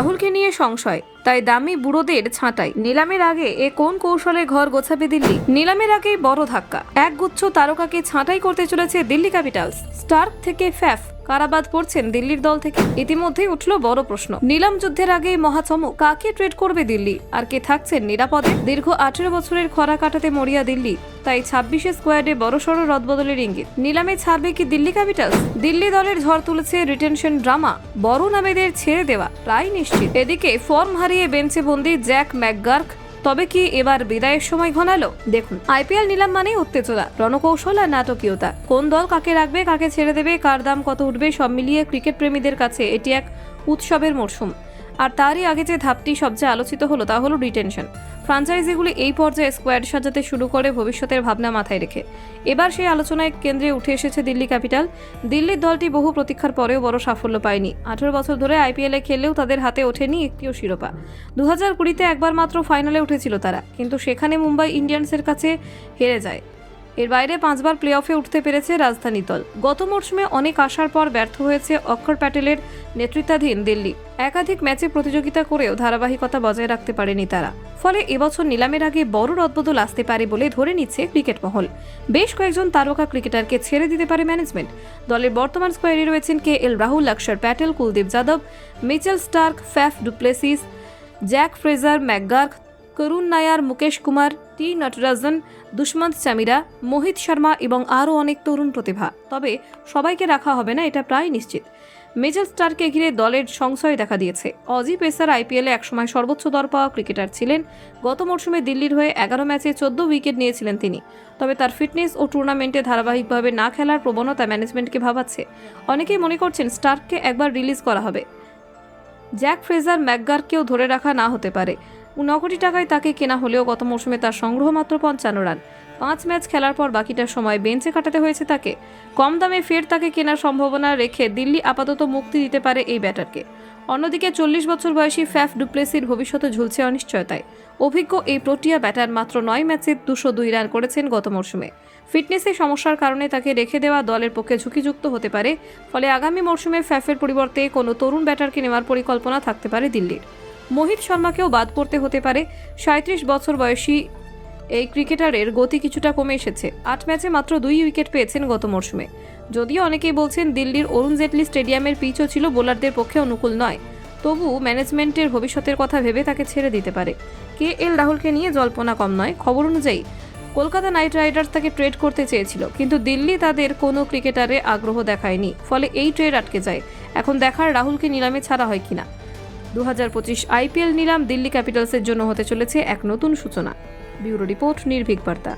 রাহুলকে নিয়ে সংশয়, তাই দামি বুড়োদের ছাঁটাই। নিলামের আগে এ কোন কৌশলে ঘর গোছাবে দিল্লি? নিলামের আগেই বড় ধাক্কা। একগুচ্ছ তারকাকে ছাঁটাই করতে চলেছে দিল্লি ক্যাপিটালস। স্টার্ক থেকে ফ্যাফ কারাবাদ পড়ছেন দিল্লির দল থেকে। ইতিমধ্যেই উঠল বড় প্রশ্ন। নিলাম যুদ্ধের আগেই মহাচমক, কাকে ট্রেড করবে দিল্লি? আর কে থাকছেন নিরাপদে? দীর্ঘ আঠেরো বছরের খরা কাটাতে মরিয়া দিল্লি, তাই ছাব্বিশে স্কোয়াডে বড়সড় রদবদলের ইঙ্গিত। নিলামে ছাড়বে কি দিল্লি ক্যাপিটালস? দিল্লি দলের ঝড় তুলেছে রিটেনশন ড্রামা, বড় নামেদের ছেড়ে দেওয়া, প্রায় নিশ্চিত। এদিকে ফর্ম হারিয়ে বেঞ্চে বন্দি জ্যাক ম্যাকগার্ক তবে কি এবার বিদায়ের সময় ঘনালো? দেখুন, আইপিএল নিলাম মানেই উত্তেজনা, রণকৌশল আর নাটকীয়তা। কোন দল কাকে রাখবে, কাকে ছেড়ে দেবে, কার দাম কত উঠবে, সব মিলিয়ে ক্রিকেট প্রেমীদের কাছে এটি এক উৎসবের মরশুম। আর তারই আগে যে ধাপটি সবচেয়ে আলোচিত হলো তা হলো রিটেনশন ফ্রাঞ্চাইজিগুলি এই পর্যায়ে স্কোয়াড সাজাতে শুরু করে ভবিষ্যতের ভাবনা মাথায় রেখে। এবার সেই আলোচনায় কেন্দ্রে উঠে এসেছে দিল্লি ক্যাপিটাল। দিল্লির দলটি বহু প্রতীক্ষার পরেও বড় সাফল্য পায়নি। আঠেরো বছর ধরে আইপিএলে খেললেও তাদের হাতে ওঠেনি একটিও শিরোপা। দু হাজার কুড়িতে একবার মাত্র ফাইনালে উঠেছিল তারা, কিন্তু সেখানে মুম্বাই ইন্ডিয়ান্সের কাছে হেরে যায়। এর বাইরে পাঁচবার প্লে অফে উঠতে পেরেছে রাজধানী দল। গত মরশুমে অনেক আসার পর ব্যর্থ হয়েছে অক্ষর প্যাটেলের নেতৃত্বাধীন দিল্লি। একাধিক ম্যাচে প্রতিযোগিতা করেও ধারাবাহিকতা বজায় রাখতে পারেনি তারা। ফলে এবছর নিলামের আগে বড় রদবদল আসতে পারে বলে ধরে নিচ্ছে ক্রিকেট মহল। বেশ কয়েকজন তারকা ক্রিকেটারকে ছেড়ে দিতে পারে ম্যানেজমেন্ট। দলের বর্তমান স্কোয়াডে রয়েছেন K L Rahul, Axar Patel, Kuldeep Yadav, Mitchell Starc, Faf du Plessis, Jake Fraser McGurk Karun Nair, Mukesh Kumar, টি নটরাজন, দুষ্মন্ত চামিরা মোহিত শর্মা এবং আরও অনেক তরুণ প্রতিভা। তবে সবাইকে রাখা হবে না, এটা প্রায় নিশ্চিত। মেজর স্টারকে ঘিরে দলের সংশয় দেখা দিয়েছে। অজি পেসার আইপিএলে একসময় সর্বোচ্চ দর পাওয়া ক্রিকেটার ছিলেন। গত মরশুমে দিল্লির হয়ে এগারো ম্যাচে চোদ্দ উইকেট নিয়েছিলেন তিনি। তবে তার ফিটনেস ও টুর্নামেন্টে ধারাবাহিকভাবে না খেলার প্রবণতা ম্যানেজমেন্টকে ভাবাচ্ছে। অনেকেই মনে করছেন স্টার্ককে একবার রিলিজ করা হবে। জ্যাক ফ্রেজার ম্যাকগারকেও ধরে রাখা না হতে পারে। ন কোটি টাকায় তাকে কেনা হলেও গত মৌসুমে তার সংগ্রহ মাত্র পঞ্চান্ন রান। পাঁচ ম্যাচ খেলার পর বাকিটার সময় বেঞ্চে কাটাতে হয়েছে তাকে। কম দামে ফের তাকে কেনার সম্ভাবনা রেখে দিল্লি আপাতত মুক্তি দিতে পারে এই ব্যাটারকে। অন্যদিকে চল্লিশ বছর বয়সী ফ্যাফ ডুপ্লেসির ভবিষ্যতে ঝুলছে অনিশ্চয়তায়। অভিজ্ঞ এই প্রোটিয়া ব্যাটার মাত্র নয় ম্যাচে দুশো দুই রান করেছেন গত মরশুমে ফিটনেসের সমস্যার কারণে তাকে রেখে দেওয়া দলের পক্ষে ঝুঁকিযুক্ত হতে পারে, ফলে আগামী মরশুমে ফ্যাফের পরিবর্তে কোনো তরুণ ব্যাটারকে নেওয়ার পরিকল্পনা থাকতে পারে দিল্লির। মোহিত শর্মাকেও বাদ পড়তে হতে পারে। সাঁত্রিশ বছর বয়সী এই ক্রিকেটারের গতি কিছুটা কমে এসেছে। আট ম্যাচে মাত্র দুই উইকেট পেয়েছেন গত মরশুমে। যদিও অনেকেই বলছেন দিল্লির অরুণ জেটলি স্টেডিয়ামের পিচও ছিল বোলারদের পক্ষে অনুকূল নয়। তবু ম্যানেজমেন্টের ভবিষ্যতের কথা ভেবে তাকে ছেড়ে দিতে পারে। কে এল রাহুলকে নিয়ে জল্পনা কম নয়। খবর অনুযায়ী, কলকাতা নাইট রাইডার্স তাকে ট্রেড করতে চেয়েছিল, কিন্তু দিল্লি তাদের কোনো ক্রিকেটারে আগ্রহ দেখায়নি, ফলে এই ট্রেড আটকে যায়। এখন দেখার রাহুলকে নিলামে ছাড়া হয় কিনা। দু আইপিএল নিলাম দিল্লি ক্যাপিটালসের জন্য হতে চলেছে এক নতুন সূচনা। ব্যুরো রিপোর্ট নির্ভীক বার্তা।